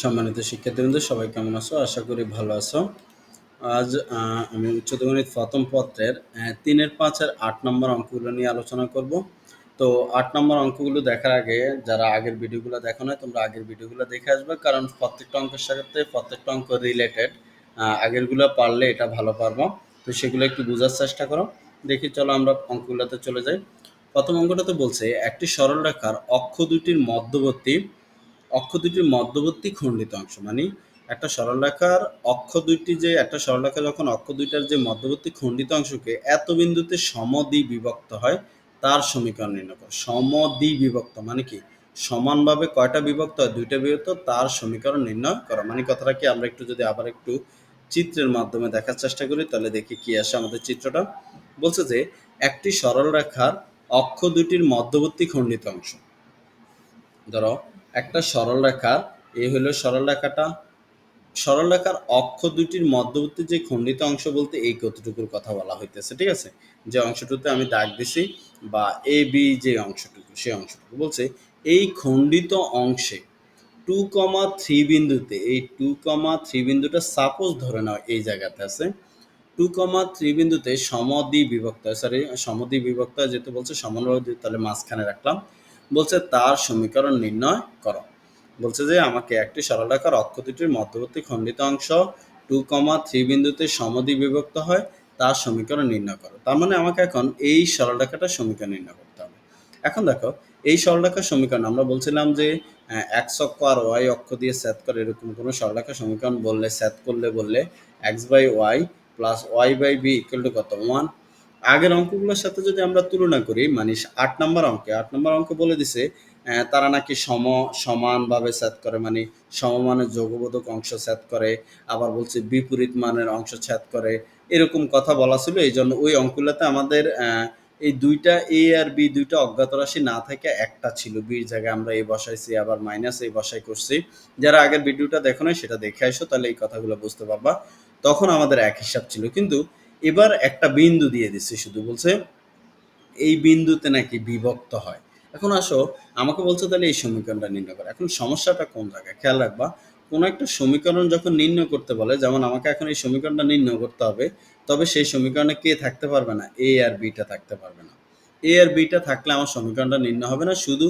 সম্মানিত শিক্ষার্থীবৃন্দ, সবাই কেমন আছো? আশা করি ভালো আছো। আজ আমি উচ্চতর গণিত প্রথম পত্রের তিনের পাঁচের আট নম্বর অঙ্কগুলো নিয়ে আলোচনা করব। তো আট নম্বর অঙ্কগুলো দেখার আগে যারা আগের ভিডিওগুলো দেখো না তোমরা আগের ভিডিওগুলো দেখে আসবে। কারণ প্রত্যেকটা অঙ্কের সাথে প্রত্যেকটা অঙ্ক রিলেটেড আগেরগুলো পারলে এটা ভালো পারব। তো সেগুলো একটু বোঝার চেষ্টা করো। দেখি, চলো আমরা অঙ্কগুলোতে চলে যাই। প্রথম অঙ্কটা তো বলছে, একটি সরল রেখার অক্ষ দুটির মধ্যবর্তী অক্ষ দুটির মধ্যবর্তী খণ্ডিত অংশ মানে একটা সরলরেখার অক্ষ দুইটি যে, একটা সরলরেখা যখন অক্ষ দুইটার যে মধ্যবর্তী খণ্ডিত অংশকে এত বিন্দুতে সমদ্বি বিভক্ত হয়, তার সমীকরণ নির্ণয় করো। সমদ্বি বিভক্ত মানে কি? সমানভাবে কয়টা বিভক্ত হয়? দুইটা বিভক্ত, তার সমীকরণ নির্ণয় করো। মানে কথাটা কি? আমরা একটু যদি আবার একটু চিত্রের মাধ্যমে দেখার চেষ্টা করি, তাহলে দেখি কি আসে আমাদের চিত্রটা। বলছে যে, একটি সরল রেখার অক্ষ দুটির মধ্যবর্তী খণ্ডিত অংশ। ধরো একটা সরল রেখার এই হলো সরল রেখাটা। সরল রেখার অক্ষ দুটির মধ্যবর্তী যে খণ্ডিত অংশ বলতে এই কতটুকুর কথা বলা হইতেছে, ঠিক আছে? যে অংশটুকুতে আমি দাগ দিছি বা এ বি যে অংশটুকু সেই অংশটুকু বলছে, এই খণ্ডিত অংশে টু কমা থ্রি বিন্দুতে, এই টু কমা থ্রি বিন্দুটা সাপোজ ধরে নাও এই জায়গাতে আছে টু কমা থ্রি বিন্দুতে সমদ্বি বিভক্ত সরি সমদ্বি বিভক্ত যেহেতু বলছে সমানভাবে তাহলে মাঝখানে রাখলাম। বলছে, তার সমীকরণ নির্ণয় করো। বলছে যে, আমাকে একটি সরলরেখার অক্ষ দুটির মধ্যবর্তী খণ্ডিত অংশ টু কমা থ্রি বিন্দুতে সমদ্বি বিভক্ত হয়, তার সমীকরণ নির্ণয় করো। তার মানে আমাকে এখন এই সরলরেখাটার সমীকরণ নির্ণয় করতে হবে। এখন দেখো, এই সরলরেখার সমীকরণ, আমরা বলছিলাম যে এক্স অক্ষ আর ওয়াই অক্ষ দিয়ে সেট করে এরকম কোনো সরলরেখার সমীকরণ বললে সেট করলে বললে X by Y plus Y by B equal to কত? ওয়ান আগের অঙ্কগুলোর সাথে যদি আমরা তুলনা করি মানে আট নম্বর অঙ্কে, আট নম্বর অঙ্ক বলে দিছে তারা নাকি সম, সমানভাবে সেট করে মানে সমমানের যোগবোধক অংশ সেট করে, আবার বলছে বিপরীত মানের অংশ সেট করে, এরকম কথা বলা ছিল। এই জন্য ওই অঙ্কগুলোতে আমাদের এই দুইটা এ আর বি দুইটা অজ্ঞাত রাশি না থেকে একটা ছিল। বির জায়গায় আমরা এই বসাইছি, আবার মাইনাস এই বসাই করছি। যারা আগের ভিডিওটা দেখো না সেটা দেখে আসো, তাহলে এই কথাগুলো বুঝতে পারবা। তখন আমাদের এক হিসাব ছিল। কিন্তু এবার একটা বিন্দু দিয়ে দিচ্ছে, শুধু বলছে এই বিন্দুতে নাকি বিভক্ত হয়। এখন আসো, আমাকে বলছে তাহলে এই সমীকরণটা নির্ণয় করে। এখন সমস্যাটা কোন জায়গায়? খেয়াল রাখবা, কোনো একটা সমীকরণ যখন নির্ণয় করতে বলে, যেমন আমাকে এখন এই সমীকরণটা নির্ণয় করতে হবে, তবে সেই সমীকরণে কে থাকতে পারবে না? এ আর বিটা থাকতে পারবে না। এ আর বিটা থাকলে আমার সমীকরণটা নির্ণয় হবে না, শুধু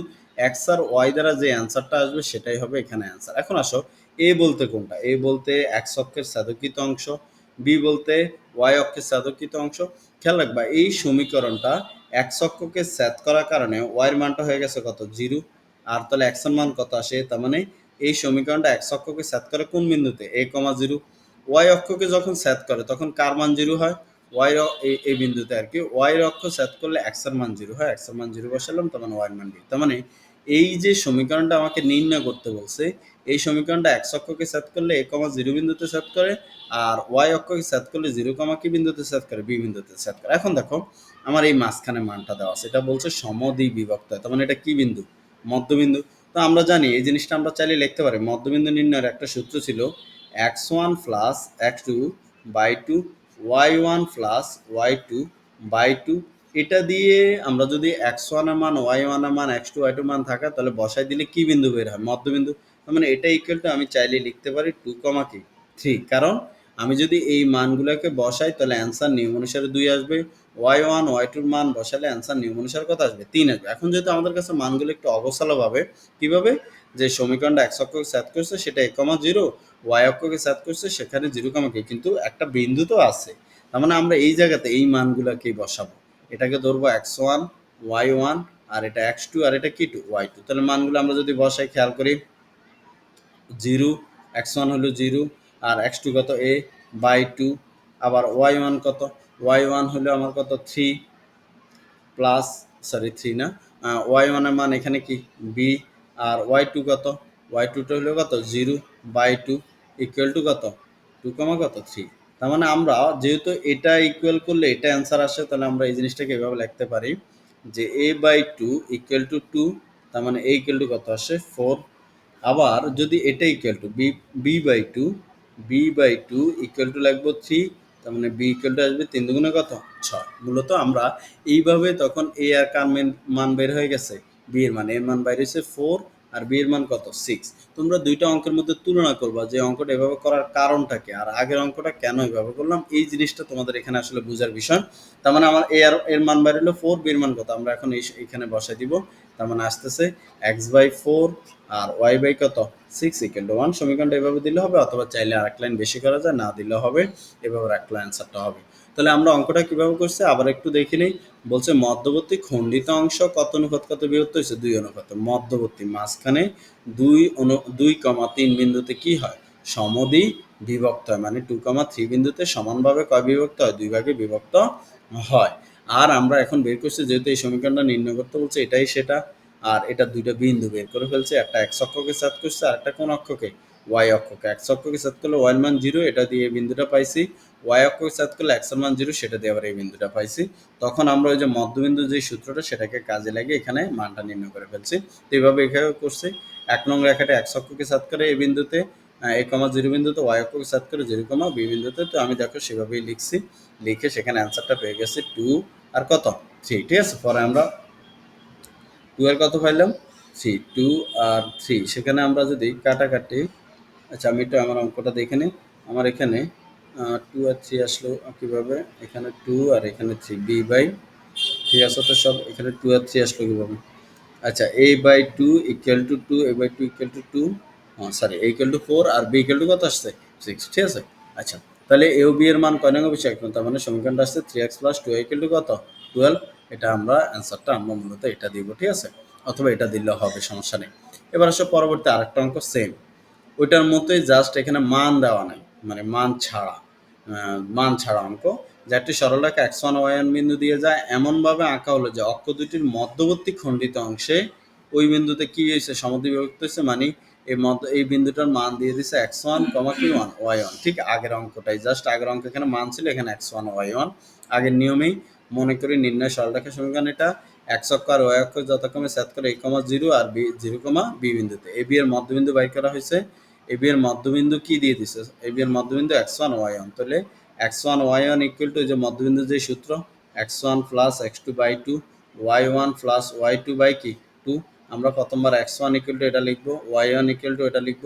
এক্স আর ওয়াই দ্বারা যে অ্যান্সারটা আসবে, সেটাই হবে এখানে অ্যান্সার এখন আসো এ বলতে কোনটা? এ বলতে এক্স অক্ষের সাধকিত অংশ বি বলতে ওয়াই অক্ষের সাধকিত অংশ। খেয়াল রাখবা, এই সমীকরণটা এক্স অক্ষকে সেট করার কারণে ওয়াইয়ের মানটা হয়ে গেছে কত? জিরো। আর তাহলে এক্সের মান কত আসে? তার মানে এই সমীকরণটা এক্স অক্ষকে সেট করে কোন বিন্দুতে? এ কমা জিরো। ওয়াই অক্ষকে যখন সেট করে, তখন কার মান জিরো হয়? ওয়াই এই বিন্দুতে আর কি। ওয়াই অক্ষ সেট করলে এক্সের মান জিরো হয়। এক্সের মান জিরো বসালাম, তার মানে মান জিরো তার মানে এই যে সমীকরণটা আমাকে নির্ণয় করতে বলছে সমীকরণটা এক্স অক্ষকে সেট করলে এ কমা জিরো বিন্দুতে সেট করে আর ওয়াই অক্ষকে সেট করলে জিরো কমা কি বিন্দুতে সেট করে? বি বিন্দুতে সেট করে। এখন দেখো, আমার এই মাঝখানে মানটা দেওয়া আছে। এটা বলছে সমদ্বি বিভক্ত তার মানে এটা কি বিন্দু? মধ্যবিন্দু। তো আমরা জানি, এই জিনিসটা আমরা চাইলে লিখতে পারি। মধ্যবিন্দু নির্ণয়ের একটা সূত্র ছিল X one plus X two by two Y one plus Y two by two এটা দিয়ে আমরা যদি এক্স ওয়ানের মান ওয়াই ওয়ানের মান এক্স টু ওয়াই টু মান থাকে, তাহলে বসাই দিলে কি বিন্দু বের হয়? মধ্যবিন্দু। মানে এটা ইকুয়াল টু আমি চাইলে লিখতে পারি টু কমা কি? থ্রি কারণ আমি যদি এই মানগুলোকে বসাই, তাহলে অ্যান্সার নিয়ম অনুসারে দুই আসবে। ওয়াই ওয়ান ওয়াই টুর মান বসালে অ্যান্সার নিয়ম অনুসারে কত আসবে? তিন আসবে। এখন যেহেতু আমাদের কাছে মানগুলো একটু অগোছালো ভাবে কীভাবে? যে সমীকরণটা এক্স অক্ষকে সেট করছে, সেটা এক কমা জিরো ওয়াই অক্ষকে সেট করছে, সেখানে জিরো কমা কি? কিন্তু একটা বিন্দু তো আছে। তার মানে আমরা এই জায়গাতে এই মানগুলোকেই বসাবো। এটাকে ধরবো এক্স ওয়ান ওয়াই ওয়ান আর এটা এক্স টু আর এটা কি টু ওয়াই টু তাহলে মানগুলো আমরা যদি বসাই, খেয়াল করি জিরো, এক্স ওয়ান হলো জিরো আর এক্স টু কত? A by two. আবার ওয়াই ওয়ান কত? ওয়াই ওয়ান হলো আমার কত? থ্রি প্লাস, সরি, থ্রি না। ওয়াই ওয়ানের মান এখানে কি? বি। আর ওয়াই টু কত? ওয়াই টুটা হলো কত? Zero by two equal to কত? টু কমা কত? থ্রি। তার মানে আমরা যেহেতু এটা ইকুয়াল করলে এটা অ্যান্সার আসে, তাহলে আমরা এই জিনিসটাকে এভাবে লিখতে পারি যে A by two equal to two, তার মানে এ ইকুয়াল টু কত আসে? ফোর আবার যদি এটা equal to B B by two B by two equal to লাগবো থ্রি তার মানে বি ইকুয়াল টু আসবে তিন দুগুণে কত? ছয়। মূলত আমরা এইভাবে তখন এ আর কার মান বের হয়ে গেছে? বি এর মান এর মান বাইরে হচ্ছে ফোর আর বি এর মান কত? সিক্স তোমরা দুইটা অঙ্কের মধ্যে তুলনা করবা যে অঙ্কটা এভাবে করার কারণটা কি, আর আগের অঙ্কটা কেন এভাবে করলাম, এই জিনিসটা তোমাদের এখানে আসলে বোঝার বিষয়। তার মানে আমার এ আর এর মান বাড়িলো ফোর বি এর মান কত? আমরা এখন এখানে বসাই দিব। তার মানে আসতেছে এক্স বাই ফোর আর ওয়াই বাই কত? সিক্স ইকুয়াল টু ওয়ান সমীকরণটা এভাবে দিলে হবে, অথবা চাইলে আর এক লাইন বেশি করা যায়, না দিলে হবে। এভাবে এক লাইন অ্যান্সারটা হবে। তাহলে আমরা অঙ্কটা কীভাবে করছি? আবার একটু দেখে নিই। বলছে মধ্যবর্তী খণ্ডিত অংশ কত অনুপাত কত বিভক্ত হয়েছে? দুই অনুপাত। মধ্যবর্তী মাঝখানে দুই অনু, দুই কমা তিন বিন্দুতে কি হয়? সমদি বিভক্ত হয়। মানে টু কমা থ্রি বিন্দুতে সমানভাবে কয় বিভক্ত হয়? দুই ভাগে বিভক্ত হয়। আর আমরা এখন বের করছি, যেহেতু এই সমীকরণটা নির্ণয় করতে বলছে, এটাই সেটা। আর এটা দুইটা বিন্দু বের করে ফেলছে। একটা এক্স অক্ষকে সাত করছে, আর একটা কোন অক্ষকে ওয়াই অক্ষকে। এক্স অক্ষকে সাত করলে ওয়াই মান জিরো এটা দিয়ে বিন্দুটা পাইছি। ওয়াই সাত করলে এক্স মান জিরো, সেটা দিয়ে আবার এই বিন্দুটা পাইছি। তখন আমরা ওই যে মধ্যবিন্দু যে সূত্রটা, সেটাকে কাজে লাগিয়ে এখানে মানটা নির্ণয় করে ফেলছি। তো এইভাবে এখানে করছে। এক নং রেখাটা এক্স অক্ষকে সাত করে এই বিন্দুতে এ কমা জিরো বিন্দুতে ওয়াই অক্ষকে সাত করে জিরো কমা বি বিন্দুতে। তো আমি দেখো সেভাবেই লিখছি। লিখে সেখানে অ্যান্সারটা পেয়ে গেছে টু আর কত? থ্রি, ঠিক আছে? পরে আমরা টু এর কত পাইলাম? থ্রি, টু আর থ্রি। সেখানে আমরা যদি কাটাকাটি আচ্ছা আমি একটু আমার অঙ্কটা দেখে নিই। আমার এখানে টু আর থ্রি আসলো কীভাবে? এখানে টু আর এখানে থ্রি বি বাই ঠিক আছে তো সব, এখানে টু আর থ্রি আসলো কীভাবে? আচ্ছা A by two equal to two A by two equal to two sorry A equal to four R B equal to কত আসছে? সিক্স ঠিক আছে? আচ্ছা তাহলে এ বি এর মান কয় নং বিষয় এখন তার মানে সমীকরণটা আসছে three X plus two equal to কত? টুয়েলভ এটা আমরা অ্যান্সারটা আমরা মূলত এটা দিব, ঠিক আছে? অথবা এটা দিলেও হবে, সমস্যা নেই। এবার আসলে পরবর্তী আরেকটা অঙ্ক সেম ওইটার মতোই জাস্ট এখানে মান দেওয়া নাই মানে মান ছাড়া। মান ছাড়া অঙ্ক। যে একটি সরলরেখা এক্স ওয়ান ওয়াই ওয়ান বিন্দু দিয়ে যায়। এমনভাবে আঁকা হলো যে অক্ষ দুটির মধ্যবর্তী খণ্ডিত অংশে ওই বিন্দুতে কি হয়েছে? সমদ্বিভক্ত হয়েছে মানে এই মধ্য, এই বিন্দুটার মান দিয়ে দিছে এক্স ওয়ান কমা কি ওয়ান ওয়াই ওয়ান ঠিক আগের অঙ্কটাই। জাস্ট আগের অঙ্ক এখানে মান ছিল, এখানে এক্স ওয়ান ওয়াই ওয়ান আগের নিয়মেই মনে করি নির্ণয় সরলরেখা সমীকরণ এটা। এক্স অক্ষ আর ওয়াই অক্ষ যথাক্রমে সেট করে এই কমা জিরো আর বি জিরো কমা বি বিন্দুতে। এ বি এর মধ্যবিন্দু বাই করা হয়েছে। এ বি এর মধ্যবিন্দু কি দিয়ে দিছে? এ বি এর মধ্যবিন্দু এক্স ওয়ান ওয়াই ওয়ান তাহলে X one Y one equal to যে মধ্যবিন্দু যে সূত্র X one plus X two by two Y one plus Y two by কি? টু আমরা প্রথমবার এক্স ওয়ান ইকুয়াল টু এটা লিখব ওয়াই ওয়ান ইকুয়াল টু এটা লিখব,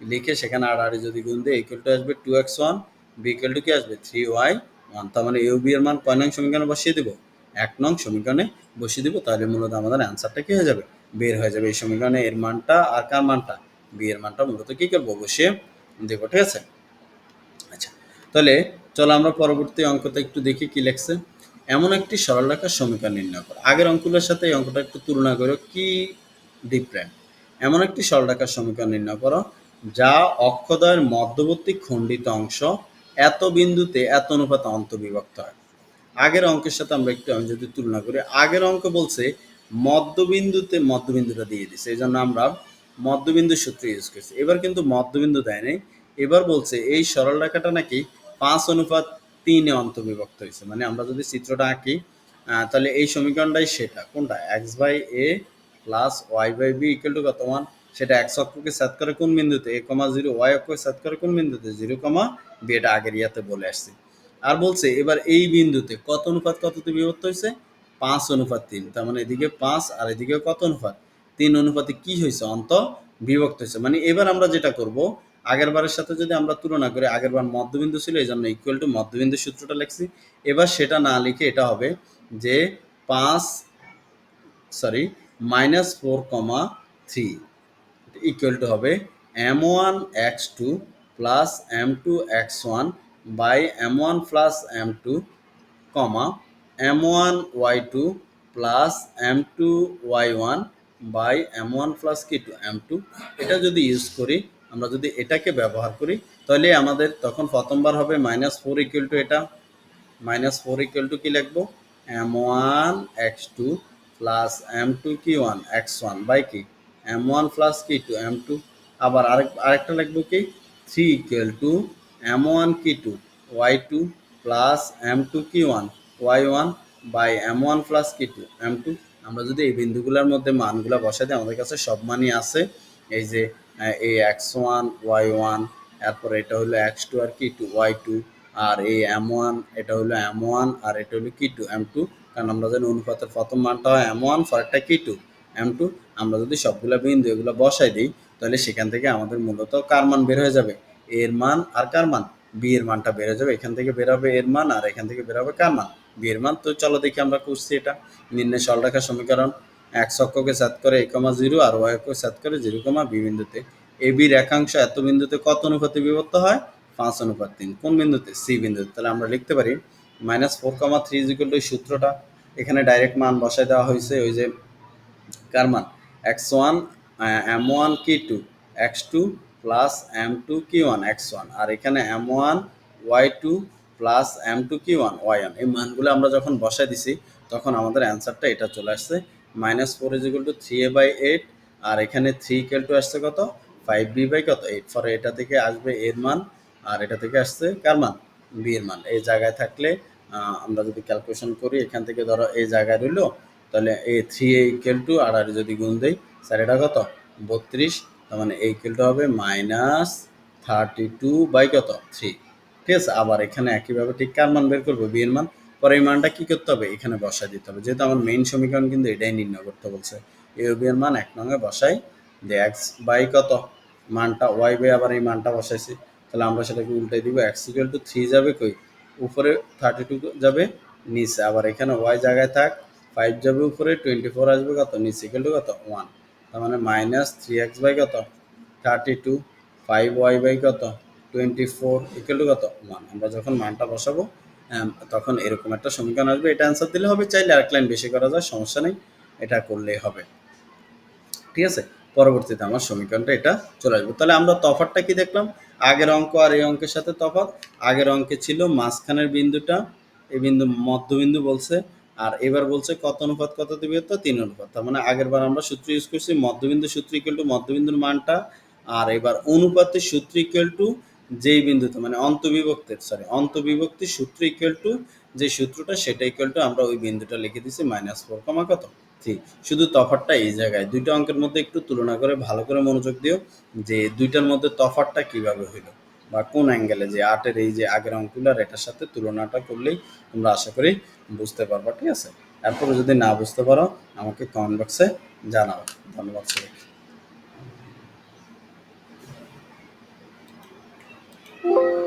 লিখে সেখানে আড়াআড়ি যদি গুণ দিয়ে ইকুয়াল টু আসবে two X one B equal to কি আসবে? থ্রি ওয়াই ওয়ান তার মানে ইউ বি এর মান কয় নং সমীকরণে বসিয়ে দেবো? এক নং সমীকরণে বসিয়ে দিব, তাহলে মূলত আমাদের অ্যান্সারটা কি হয়ে যাবে? বের হয়ে যাবে এই সমীকরণে। এর মানটা আর কার মানটা? বি এর মানটা মূলত কি করব? বসিয়ে দেবো, ঠিক আছে? আচ্ছা তাহলে চলো আমরা পরবর্তী অঙ্কটা একটু দেখি কি লেখছে। এমন একটি সরলরেখার সমীকরণ নির্ণয় করো। আগের অঙ্কগুলোর সাথে এই অঙ্কটা একটু তুলনা করো, কি ডিফারেন্ট এমন একটি সরলরেখার সমীকরণ নির্ণয় করো, যা অক্ষদয়ের মধ্যবর্তী খণ্ডিত অংশ এত বিন্দুতে এত অনুপাত অন্তবিভক্ত হয়। আগের অঙ্কের সাথে আমরা একটু, আমি যদি তুলনা করি, আগের অঙ্ক বলছে মধ্যবিন্দুতে মধ্যবিন্দুটা দিয়ে দিছে, এই জন্য আমরা মধ্যবিন্দু সূত্র ইউজ করছি। এবার কিন্তু মধ্যবিন্দু দেয় নাই। এবার বলছে, এই সরল রেখাটা নাকি পাঁচ অনুপাত তিনে অন্তর্বিভক্ত হয়েছে। মানে আমরা যদি চিত্রটা আঁকি তাহলে এই সমীকরণটাই সেটা। কোনটা? X by A plus Y by B equal to কত? ওয়ান সেটা এক্স অক্ষকে সেট করে কোন বিন্দুতে? এ কমা জিরো ওয়াই অক্ষকে সেট করে কোন বিন্দুতে? জিরো কমা বি এটা আগের ইয়াতে বলে আসছি। আর বলছে, এবার এই বিন্দুতে কত অনুপাত কততে বিভক্ত হয়েছে? পাঁচ অনুপাত তিন। তার মানে এদিকে পাঁচ আর এদিকে কত অনুপাত? তিন অনুপাতে কি হয়েছে অন্ত বিভক্ত হয়েছে মানে এবার আমরা যেটা করব, আগের বারের সাথে যদি আমরা তুলনা করি, আগের বার মধ্যবিন্দু ছিল এই জন্য ইকুয়াল টু মধ্যবিন্দু সূত্রটা লিখছি। এবার সেটা না লিখে এটা হবে যে পাঁচ sorry minus four comma three equal to হবে M one X two plus M two X one by M one plus M two comma M one Y two plus M two Y one by M one plus কি two M two এটা যদি use করি, আমরা যদি এটাকে ব্যবহার করি, তাহলে আমাদের তখন প্রথমবার হবে মাইনাস ফোর ইকুয়াল টু এটা মাইনাস ফোর ইকুয়াল টু কী লিখব? M one X two plus M two কি ওয়ান এক্স ওয়ান বাই কি? এম ওয়ান প্লাস কি টু এম টু আবার আরেক, আরেকটা লিখব কি? Three equal to M one কি two Y two plus M two কি one Y one by M one plus কি টু এম টু আমরা যদি এই বিন্দুগুলোর মধ্যে মানগুলো বসাই দিই, আমাদের কাছে সব মানই আছে। এই যে এই এক্স ওয়ান ওয়াই ওয়ান এরপর এটা হলো এক্স টু আর কি টু ওয়াই টু আর এই এম ওয়ান এটা হলো এম ওয়ান আর এটা হলো কি টু এম টু কারণ আমরা জানি অনুপাতের প্রথম মানটা হয় এম ওয়ান পরেরটা কি টু এম টু আমরা যদি সবগুলো বিন্দু এগুলো বসাই দিই, তাহলে সেখান থেকে আমাদের মূলত কার মান বের হয়ে যাবে? এর মান আর কার মান? বি এর মানটা বের হয়ে যাবে, এখান থেকে বের হবে এর মান, আর এখান থেকে বের হবে কার মান? বি এর মান তো চলো দেখি আমরা করছি এটা। নিম্নে সরলরেখা সমীকরণ এক অক্ষকে সাত করে এ কমা জিরো আর ওয়াই অক্ষকে সেট করে জিরো কমা বি বিন্দুতে। এ বি রেখাংশ এত বিন্দুতে কত অনুপাতে বিভক্ত হয়? পাঁচ অনুপাত তিন। কোন বিন্দুতে? সি বিন্দুতে। তাহলে আমরা লিখতে পারি minus four comma three equal to সূত্রটা। এখানে ডাইরেক্ট মান বসায় দেওয়া হয়েছে ওই যে কার মান? এক্স ওয়ান এম ওয়ান কি two? X two plus M two কি ওয়ান? X one. আর এখানে M one, Y two plus M two কি ওয়ান ওয়াই ওয়ান এই মানগুলো আমরা যখন বসাই দিছি, তখন আমাদের অ্যান্সারটা এটা চলে আসছে। Minus four is equal to three A by eight আর এখানে থ্রি ইকুয়াল টু আসছে কত? ফাইভ বি বাই কত? এইট ফর এটা থেকে আসবে এর মান, আর এটা থেকে আসছে কার মান? বি এর মান। এই জায়গায় থাকলে আমরা যদি ক্যালকুলেশন করি, এখান থেকে ধরো এই জায়গায় রইল, তাহলে A three A equal to আর আর যদি গুণ দেই, স্যার এটা কত? বত্রিশ, তার মানে এই ইকুয়ালটা হবে মাইনাস থার্টি টু বাই কত? থ্রি ঠিক আছে আবার এখানে একইভাবে ঠিক কার মান বের করব? বি এর মান। পরে এই মানটা কি করতে হবে? এখানে বসাই দিতে হবে। যেহেতু আমার মেইন সমীকরণ কিন্তু এটাই নির্ণয় করতে বলছে। এ ও বি এর মান এক নঙ্গে বসাই। যে এক্স বাই কত? মানটা ওয়াই বাই আবার এই মানটা বসাইছি। তাহলে আমরা সেটাকে উল্টাই দিব। এক্স ইকুয়াল টু থ্রি যাবে কই? উপরে থার্টি টু যাবে, নিচে। আবার এখানে ওয়াই জায়গায় থাক ফাইভ যাবে উপরে টোয়েন্টি ফোর আসবে কত? নিচে ইকুয়াল টু কত? ওয়ান তার মানে মাইনাস থ্রি এক্স বাই কত? Thirty two five Y by কত? টোয়েন্টি ফোর ইকুয়াল টু কত? আমরা যখন মানটা বসাবো তখন এরকম একটা সমীকরণ আসবে। এটা অ্যান্সার দিলে হবে, চাইলে আরেক লাইন বেশি করা যায়, সমস্যা নেই। এটা করলেই হবে। ঠিক আছে? পরবর্তীতে আমার সমীকরণটা এটা চলে আসবে। তাহলে আমরা তফাৎটা কি দেখলাম? আগের অঙ্ক আর এই অঙ্কের সাথে তফাৎ। আগের অঙ্কে ছিল মাঝখানের বিন্দুটা, এই বিন্দু মধ্যবিন্দু বলছে, আর এবার বলছে কত অনুপাত, কত দিবে? তো তিন অনুপাত। তার মানে আগের বার আমরা সূত্র ইউজ করছি, মধ্যবিন্দু সূত্র ইকুয়াল টু মধ্যবিন্দুর মানটা, আর এবার অনুপাতের সূত্র ইকুয়াল টু যেই বিন্দুতে মানে অন্তবিভক্তের সরি অন্তবিভক্তির সূত্র ইকুয়াল টু যে সূত্রটা, সেটা ইকুয়াল টু আমরা ওই বিন্দুটা লিখে দিছি মাইনাস ফোর কমা কত? থ্রি শুধু তফাৎটা এই জায়গায়। দুইটা অঙ্কের মধ্যে একটু তুলনা করে ভালো করে মনোযোগ দিও যে দুইটার মধ্যে তফাৎটা কীভাবে হইল বা কোন অ্যাঙ্গেলে যে আটের এই যে আগের অঙ্কগুলো আর এটার সাথে তুলনাটা করলেই তোমরা আশা করি বুঝতে পারবা, ঠিক আছে? এরপরে যদি না বুঝতে পারো, আমাকে কমেন্ট বক্সে জানাও। ধন্যবাদ সবাইকে। you.